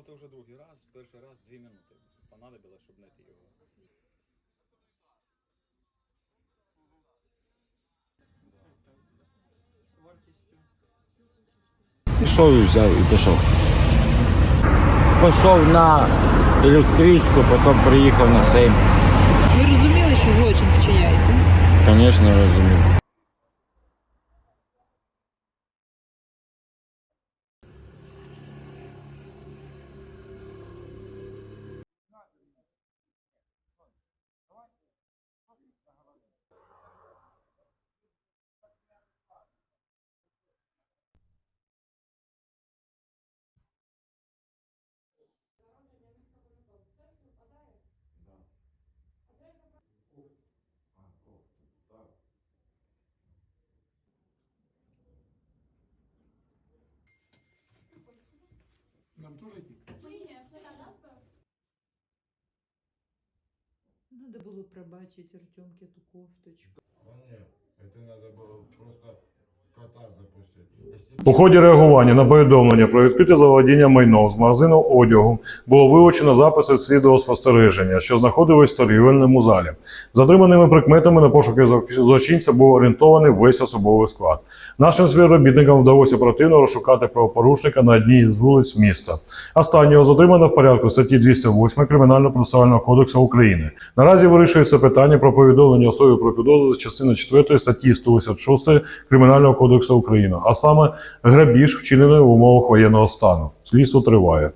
Ну це вже другий раз. Перший раз дві минути понадобилось, щоб знайти його. Пішов і взяв і пішов. Пішов на електричку, потім приїхав на Сейм. Ви розуміли, що злочин вчиняєте? Звісно, розумів. Надо було пробачити Артемке ту кофточку. А ні, це треба було просто кота запустити. У ході реагування на повідомлення про відкрите заволодіння майном з магазину одягу було вилучено записи з відеоспостереження, що знаходились в торгівельному залі. Затриманими прикметами на пошуки злочинця був орієнтований весь особовий склад. Нашим співробітникам вдалося оперативно розшукати правопорушника на одній з вулиць міста. Останнього затримано в порядку статті 208 Кримінально-процесуального кодексу України. Наразі вирішується питання про повідомлення особі про підозру з частини 4 статті 186 Кримінального кодексу України, а саме грабіж, вчинений в умовах воєнного стану. Слідство триває.